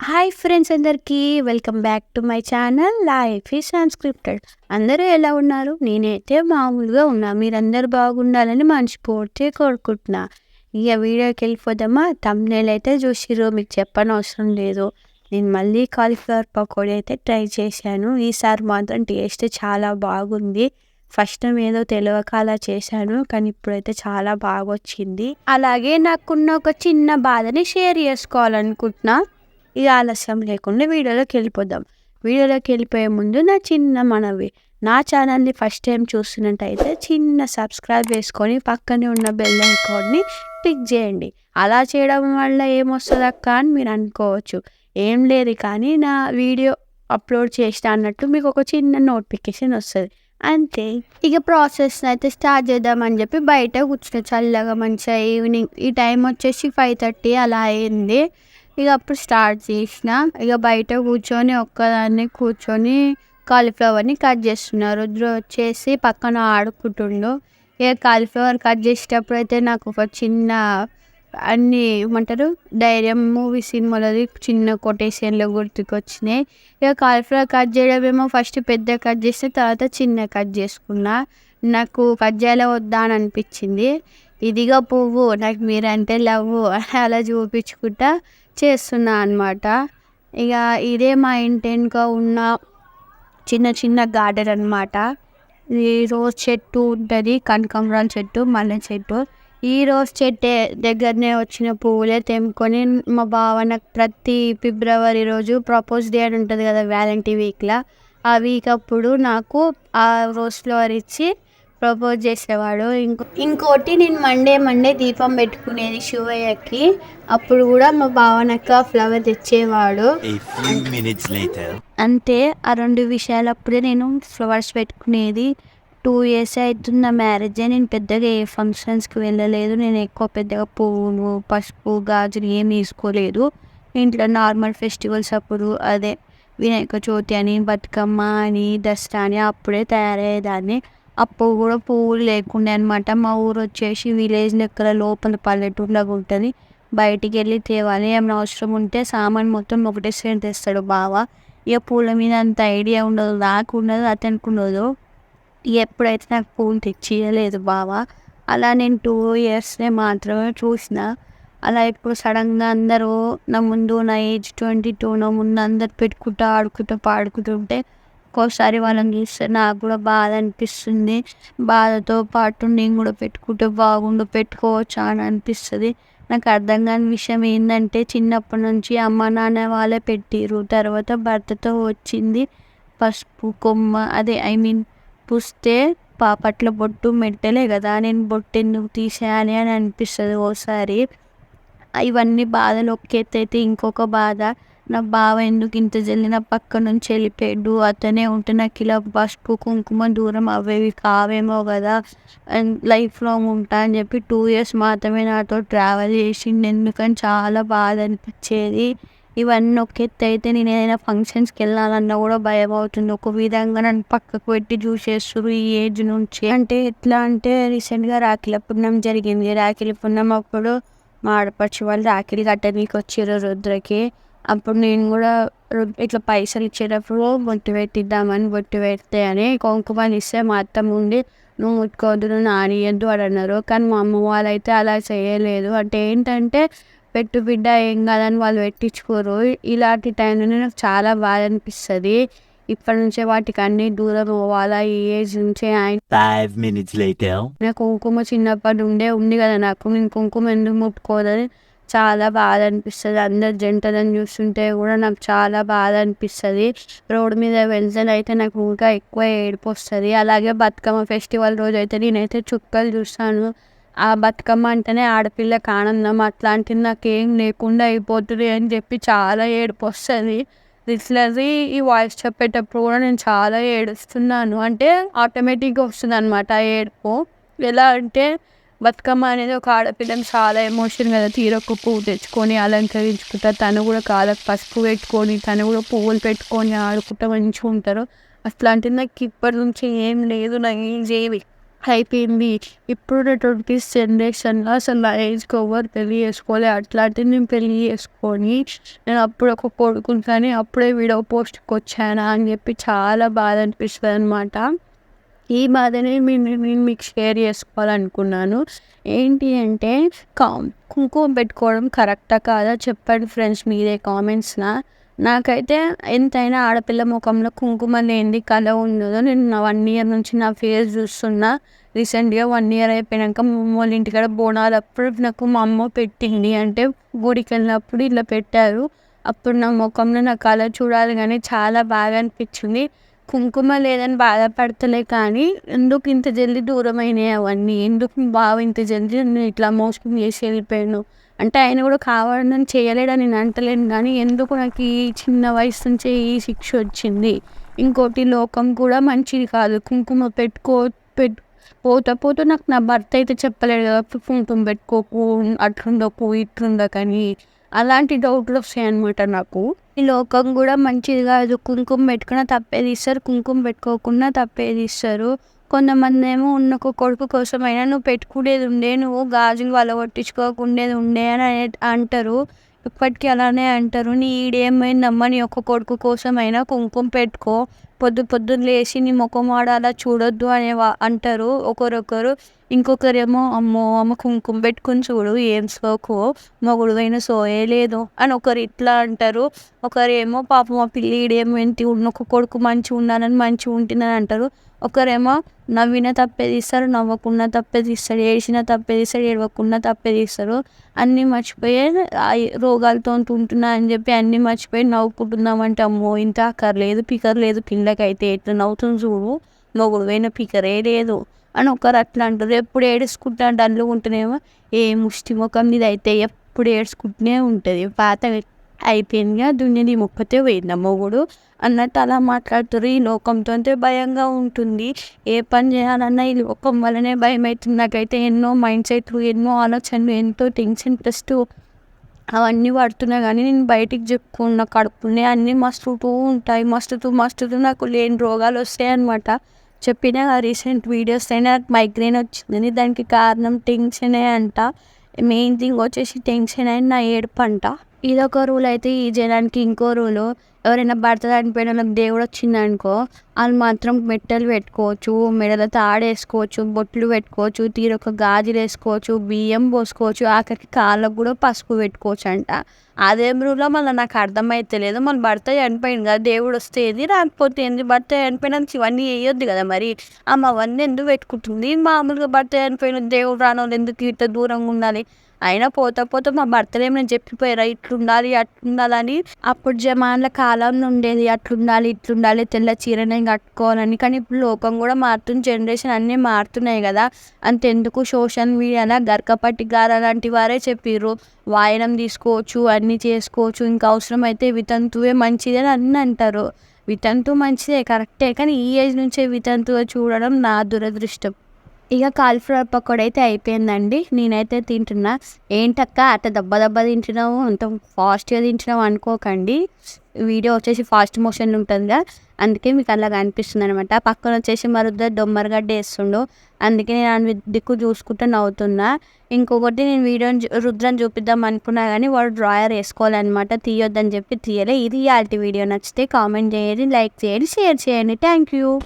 Hi friends అందరికీ welcome back to my channel life ఈ unscripted. అందరూ ఎలా ఉన్నారు? నేనైతే మామూలుగా ఉన్నా. మీరందరూ బాగుండాలని మనస్ఫూర్తిగా కోరుకుంటున్నా. ఇక వీడియోకి వెళ్ళిపోదామా? తమ్నేల్ అయితే చూసిర్రు. మీకు చెప్పని అవసరం లేదు. నేను మళ్ళీ కాలీఫ్లవర్ పకోడీ అయితే ట్రై చేశాను. ఈసారి మాత్రం టేస్ట్ చాలా బాగుంది. ఫస్ట్ ఏదో తెలియక అలా చేశాను. కానీ ఇప్పుడైతే చాలా బాగా వచ్చింది అలాగే నాకున్న ఒక చిన్న బాధని షేర్ చేసుకోవాలనుకుంటున్నా. ఇక ఆలస్యం లేకుండా వీడియోలోకి వెళ్ళిపోదాం. వీడియోలోకి వెళ్ళిపోయే ముందు నా చిన్న మనవి. నా ఛానల్ని ఫస్ట్ టైం చూస్తున్నట్టయితే చిన్న సబ్స్క్రైబ్ చేసుకొని పక్కనే ఉన్న బెల్ ఐకాన్ని క్లిక్ చేయండి. అలా చేయడం వల్ల ఏమొస్తుంది అక్క అని మీరు అనుకోవచ్చు. ఏం లేదు కానీ నా వీడియో అప్లోడ్ చేసిన అన్నట్టు మీకు ఒక చిన్న నోటిఫికేషన్ వస్తుంది. అంతే. ఇక ప్రాసెస్ అయితే స్టార్ట్ చేద్దామని చెప్పి బయట కూర్చున్న చల్లగా మంచిగా ఈవినింగ్ ఈ టైం వచ్చేసి ఫైవ్ థర్టీ అలా అయింది. ఇక అప్పుడు స్టార్ట్ చేసిన. ఇక బయట కూర్చొని ఒక్కదాన్ని కూర్చొని కాలీఫ్లవర్ని కట్ చేస్తున్నారు రుద్ర వచ్చేసి పక్కన ఆడుకుంటుండు. ఇక కాలీఫ్లవర్ కట్ చేసేటప్పుడు అయితే నాకు ఒక చిన్న అన్ని ఏమంటారు? ధైర్యం మూవీ సినిమాలది చిన్న కొటేషన్లో గుర్తుకొచ్చినాయి. ఇక కాలీఫ్లవర్ కట్ చేయడం ఏమో ఫస్ట్ పెద్ద కట్ చేస్తే తర్వాత చిన్న కట్ చేసుకున్నా. నాకు కట్ చేయాలా వద్దా అని అనిపించింది. ఇదిగా పువ్వు నాకు మీరంటే లవ్ అలా చూపించుకుంటా చేస్తున్నా అనమాట ఇక ఇదే మా ఇంటి వెనుక ఉన్న చిన్న చిన్న గార్డెన్ అనమాట ఈ రోజ్ చెట్టు ఉంటుంది కనకాంబరాల చెట్టు మల్లె చెట్టు. ఈ రోజ్ చెట్టు దగ్గరనే వచ్చిన పువ్వులే తెంపుకొని మా బావ నాకు ప్రతి ఫిబ్రవరి రోజు ప్రపోజ్ డే అని ఉంటుంది కదా వ్యాలంటీ వీక్లో ఆ వీక్ అప్పుడు నాకు ఆ రోజ్ ఫ్లవర్ ఇచ్చి ప్రపోజ్ చేసేవాడు. ఇంకో ఇంకోటి నేను మండే మండే దీపం పెట్టుకునేది శివయ్యకి. అప్పుడు కూడా మా బావ నాకు ఆ ఫ్లవర్ తెచ్చేవాడు. అంతే ఆ రెండు విషయాలు అప్పుడే నేను ఫ్లవర్స్ పెట్టుకునేది. టూ ఇయర్స్ అవుతుంది నా మ్యారేజ్ నేను పెద్దగా ఏ ఫంక్షన్స్కి వెళ్ళలేదు. నేను ఎక్కువ పెద్దగా పువ్వులు పసుపు గాజులు ఏం తీసుకోలేదు ఇంట్లో నార్మల్ ఫెస్టివల్స్ అప్పుడు అదే వినాయక చవితి అని బతుకమ్మ అని దసరా అని అప్పుడే తయారయ్యేదాన్ని. అప్పుడు కూడా పువ్వులు లేకుండే అనమాట మా ఊరు వచ్చేసి విలేజ్ లెక్కల లోపల పల్లెటూరులాగా ఉంటుంది. బయటికి వెళ్ళి తేవాలి ఏమైనా అవసరం ఉంటే సామాన్ మొత్తం ఒకటే సైడ్ తెస్తాడు బావ. ఇక పూల మీద అంత ఐడియా ఉండదు నాకు ఉండదు అతనికి ఉండదు. ఇక ఎప్పుడైతే నాకు పూలు తెచ్చియలేదు బావ అలా నేను టూ ఇయర్స్నే మాత్రమే చూసిన. అలా ఇప్పుడు సడన్గా అందరూ నా ముందు నా ఏజ్ ట్వంటీ టూ నా ముందు అందరు పెట్టుకుంటూ ఆడుకుంటూ పాడుకుంటుంటే ఒక్కోసారి వాళ్ళని చూస్తే నాకు కూడా బాధ అనిపిస్తుంది. బాధతో పాటు నేను కూడా పెట్టుకుంటే బాగుండు పెట్టుకోవచ్చా అని అనిపిస్తుంది. నాకు అర్థం కాని విషయం ఏంటంటే చిన్నప్పటి నుంచి అమ్మ నాన్న వాళ్ళే పెట్టిర్రు. తర్వాత భర్తతో వచ్చింది పసుపు కొమ్మ అదే ఐ మీన్ పుస్తే పాపట్ల బొట్టు మెట్టలే కదా నేను బొట్టు ఎందుకు తీసేయాలి అని అనిపిస్తుంది ఓసారి. ఇవన్నీ బాధలు ఒక్కెత్తైతే ఇంకొక బాధ. నా బావ ఎందుకు ఇంత జల్లి నా పక్క నుంచి వెళ్ళిపోయాడు? అతనే ఉంటే నాకు ఇలా పసుపు కుంకుమ దూరం అవేవి కావేమో కదా. అండ్ లైఫ్ లాంగ్ ఉంటా అని చెప్పి టూ ఇయర్స్ మాత్రమే నాతో ట్రావెల్ చేసిండు. ఎందుకని చాలా బాధ అనిపించేది. ఇవన్నీ ఒక ఎత్తు అయితే నేను ఏదైనా ఫంక్షన్స్కి వెళ్ళాలన్నా కూడా భయం అవుతుంది. ఒక విధంగా నన్ను పక్కకు పెట్టి చూసేస్తారు ఈ ఏజ్ నుంచి. అంటే ఎట్లా అంటే రీసెంట్గా రాఖీల పుణ్యం జరిగింది. రాఖీల పుణ్యం అప్పుడు మా ఆడపడిచి వాళ్ళు రాఖీలు కట్టడానికి వచ్చారు రుద్రకి. అప్పుడు నేను కూడా రు- ఇట్లా పైసలు ఇచ్చేటప్పుడు బొట్టు పెట్టిద్దామని బొట్టు పెడితే అని కుంకుమని ఇస్తే మా అత్తమ్మ ఉండి నువ్వు ముట్టుకోవద్దు నువ్వు నానియద్దు అని అన్నారు. కానీ మా అమ్మ వాళ్ళైతే అలా చేయలేదు. అంటే ఏంటంటే పెట్టు బిడ్డ ఏం కాదని వాళ్ళు పెట్టించుకోరు. ఇలాంటి టైంలోనే నాకు చాలా బాధ అనిపిస్తుంది. ఇప్పటి నుంచే వాటికి అన్ని దూరం పోవాలా ఈ ఏజ్ నుంచే. నాకు కుంకుమ చిన్నప్పటి ఉండే ఉంది కదా నాకు. నేను కుంకుమ ఎందుకు ముట్టుకోదని చాలా బాధ అనిపిస్తుంది అందరు జంటలను చూస్తుంటే కూడా నాకు చాలా బాధ అనిపిస్తుంది రోడ్డు మీద వెళ్తే అయితే నాకు ఇంకా ఎక్కువ ఏడుపు వస్తుంది. అలాగే బతుకమ్మ ఫెస్టివల్ రోజు అయితే నేనైతే చుక్కలు చూస్తాను. ఆ బతుకమ్మ అంటేనే ఆడపిల్లకి ఆనందం అట్లాంటిది నాకేం లేకుండా అయిపోతుంది అని చెప్పి చాలా ఏడుపు వస్తుంది. లిటరలీ ఈ వాయిస్ చెప్పేటప్పుడు కూడా నేను చాలా ఏడుస్తున్నాను. అంటే ఆటోమేటిక్గా వస్తుంది అనమాట ఆ ఏడుపు. ఎలా అంటే బతుకమ్మ అనేది ఒక ఆడపిల్లని చాలా ఎమోషన్ కదా తీరొక్క పువ్వు తెచ్చుకొని అలంకరించుకుంటా తను కూడా కాళ్ళకు పసుపు పెట్టుకొని తను కూడా పువ్వులు పెట్టుకొని ఆడుకుంటా మంచిగా ఉంటారు. అట్లాంటిది నాకు ఇప్పటి నుంచి ఏం లేదు నా ఏజ్ ఏమి అయిపోయింది. ఇప్పుడు ట్వంటీస్ జనరేషన్లో అసలు నా ఏజ్కి ఎవరు పెళ్ళి చేసుకోలే. అట్లాంటిది నేను పెళ్ళి చేసుకొని నేను అప్పుడు ఒక కొడుకుని కానీ అప్పుడే వీడియో పోస్ట్కి వచ్చానా అని చెప్పి చాలా బాధ అనిపిస్తుంది అనమాట ఈ బాధని నేను మీకు షేర్ చేసుకోవాలనుకున్నాను. ఏంటి అంటే కా కుంకుమ పెట్టుకోవడం కరెక్టా కాదా చెప్పండి ఫ్రెండ్స్ మీరే కామెంట్స్న. నాకైతే ఎంతైనా ఆడపిల్ల ముఖంలో కుంకుమ లేనిది కళ ఉండదో. నేను నా వన్ ఇయర్ నుంచి నా ఫేస్ చూస్తున్నా. రీసెంట్గా వన్ ఇయర్ అయిపోయాక వాళ్ళ ఇంటికాడ బోనాలు అప్పుడు నాకు మా అమ్మ పెట్టింది. అంటే గుడికి వెళ్ళినప్పుడు ఇలా పెట్టారు. అప్పుడు నా ముఖంలో నా కళ చూడాలి కానీ చాలా బాగా అనిపించింది. కుంకుమ లేదని బాధపడతలే కానీ ఎందుకు ఇంత జల్దీ దూరం అయినాయి అవన్నీ? ఎందుకు బావ ఇంత జల్దీ నేను ఇట్లా మోసం చేసి వెళ్ళిపోయాను అంటే ఆయన కూడా కావాలని చేయలేడని నేను అంటలేను కానీ ఎందుకు నాకు ఈ చిన్న వయసు నుంచే ఈ శిక్ష వచ్చింది? ఇంకోటి లోకం కూడా మంచిది కాదు. కుంకుమ పెట్టుకో పెట్టు పోతా పోతా నాకు నా భర్త అయితే చెప్పలేడు కదా కుంకుమ పెట్టుకోకు అట్లుండకు ఇట్లుండకని అలాంటి డౌట్లు వస్తాయి అనమాట నాకు. ఈ లోకం కూడా మంచిది కాదు. కుంకుమ పెట్టుకున్న తప్పేది ఇస్తారు కుంకుమ పెట్టుకోకుండా తప్పేది ఇస్తారు కొంతమంది ఏమో ఉన్న ఒక కొడుకు కోసమైనా నువ్వు పెట్టుకునేది ఉండే నువ్వు గాజులు వల కొట్టించుకోకుండేది ఉండే అని అంటారు. ఇప్పటికీ అలానే అంటారు. నీ ఈడేమైందమ్మా? నీ ఒక్క కొడుకు కోసమైనా కుంకుమ పెట్టుకో. పొద్దు పొద్దున్న లేచి నీ ముఖం వాడాలా చూడొద్దు అనే వా- అంటారు. ఒకరొకరు ఇంకొకరేమో అమ్మో అమ్మ కుంకుమ పెట్టుకుని చూడు ఏం సోకు మొగుడువైన సోయే లేదు అని ఒకరు ఇట్లా అంటారు. ఒకరేమో పాపం మా పిల్లిడేమో ఏంటి ఉన్న ఒక కొడుకు మంచిగా ఉన్నానని మంచిగా ఉంటుందని అంటారు. ఒకరేమో నవ్విన తప్పేది ఇస్తారు నవ్వకున్న తప్పేది ఇస్తాడు ఏడిచిన తప్పేది ఇస్తాడు ఏడవకున్న తప్పేది ఇస్తారు అన్నీ మర్చిపోయి రోగాలతో ఉంటున్నా అని చెప్పి అన్నీ మర్చిపోయి నవ్వుకుంటున్నామంటే అమ్మో ఇంత అక్కర్లేదు పికర్లేదు పిల్ల పిల్లకైతే ఎట్లా నవ్వుతుంది చూడు. మొగుడు పోయిన పికరే లేదు. అని ఒకరు అట్లా అంటారు. ఎప్పుడు ఏడుచుకుంటా డల్లు ఉంటేనేమో ఏ ముష్టి ముఖం మీద అయితే ఎప్పుడు ఏడ్చుకుంటూనే ఉంటుంది. పాత అయిపోయిందిగా దున్యది ముప్పతే పోయింది మొగుడు? అన్నట్టు అలా మాట్లాడుతారు. ఈ లోకంతో అంతే భయంగా ఉంటుంది. ఏ పని చేయాలన్నా ఈ లోకం వల్లనే భయం అవుతుంది నాకైతే ఎన్నో మైండ్ సెట్లు ఎన్నో ఆలోచనలు ఎంతో టెన్షన్ టెస్ట్ అవన్నీ పడుతున్నా కానీ నేను బయటికి చెప్పుకున్న కడుపునే అన్నీ మస్తుతూ ఉంటాయి. మస్తుతూ మస్తుతూ నాకు లేని రోగాలు వస్తాయి అనమాట చెప్పిన రీసెంట్ వీడియోస్ అయినా నాకు మైగ్రేన్ వచ్చిందని దానికి కారణం టెన్షనే అంట. మెయిన్ థింగ్ వచ్చేసి టెన్షన్ అయిన నా ఏడుపు అంట. ఇదొక రూల్ అయితే ఈ జనానికి ఇంకో రూలు ఎవరైనా భర్త చనిపోయిన వాళ్ళకి దేవుడు వచ్చిందనుకో వాళ్ళు మాత్రం మెట్టలు పెట్టుకోవచ్చు మెడలో తాడేసుకోవచ్చు బొట్లు పెట్టుకోవచ్చు తీరొక గాజులు వేసుకోవచ్చు బియ్యం పోసుకోవచ్చు ఆఖరికి కాళ్ళకు కూడా పసుపు పెట్టుకోవచ్చు అంట అదే రూలో మళ్ళీ నాకు అర్థమైతలేదు మన భర్త చనిపోయింది కదా దేవుడు వస్తే ఏది రాకపోతే ఏంది? భర్త చనిపోయినాక ఇవన్నీ వేయొద్దు కదా మరి. అమ్మ అవన్నీ ఎందుకు పెట్టుకుంటుంది? మామూలుగా భర్త చనిపోయిన దేవుడు రానోళ్ళు ఎందుకు ఇట్లా దూరంగా ఉండాలి? అయినా పోతా పోతా మా భర్తలు ఏమైనా చెప్పిపోయారా? ఇట్లుండాలి అట్లుండాలని. అప్పుడు జమాన్ల కాలం ఉండేది అట్లుండాలి ఇట్లుండాలి తెల్ల చీరనే కట్టుకోవాలని. కానీ ఇప్పుడు లోకం కూడా మారుతుంది జనరేషన్ అన్నీ మారుతున్నాయి కదా. అంతెందుకు సోషల్ మీడియాలో గర్కపట్టి గారు అలాంటి వారే చెప్పిర్రు. వాయనం తీసుకోవచ్చు అన్నీ చేసుకోవచ్చు. ఇంకా అవసరమైతే వితంతువే మంచిది అని అన్నీ అంటారు. వితంతు మంచిదే కరెక్టే. కానీ ఈ ఏజ్ నుంచే వితంతువు చూడడం నా దురదృష్టం. ఇక కాలిఫ్లవర్ పకోడీ అయితే అయిపోయిందండి. నేనైతే తింటున్నా. ఏంటక్క అట్ట దెబ్బ దెబ్బ తింటున్నావు? అంత ఫాస్ట్గా తింటున్నావు అనుకోకండి. వీడియో వచ్చేసి ఫాస్ట్ మోషన్ ఉంటుందిగా. అందుకే మీకు అలాగా అనిపిస్తుంది అనమాట పక్కన వచ్చేసి మరొద్ద దొమ్మరగడ్డ వేస్తుండు. అందుకే నేను దిక్కు చూసుకుంటూ నవ్వుతున్నా. ఇంకొకటి నేను వీడియోని చూ- రుద్రని చూపిద్దాం అనుకున్నా కానీ వాడు డ్రాయర్ వేసుకోవాలన్నమాట. తీయొద్దని చెప్పి తీయలే. ఇది ఇలాంటి వీడియో. నచ్చితే కామెంట్ చేయండి లైక్ చేయండి షేర్ చేయండి. Thank you.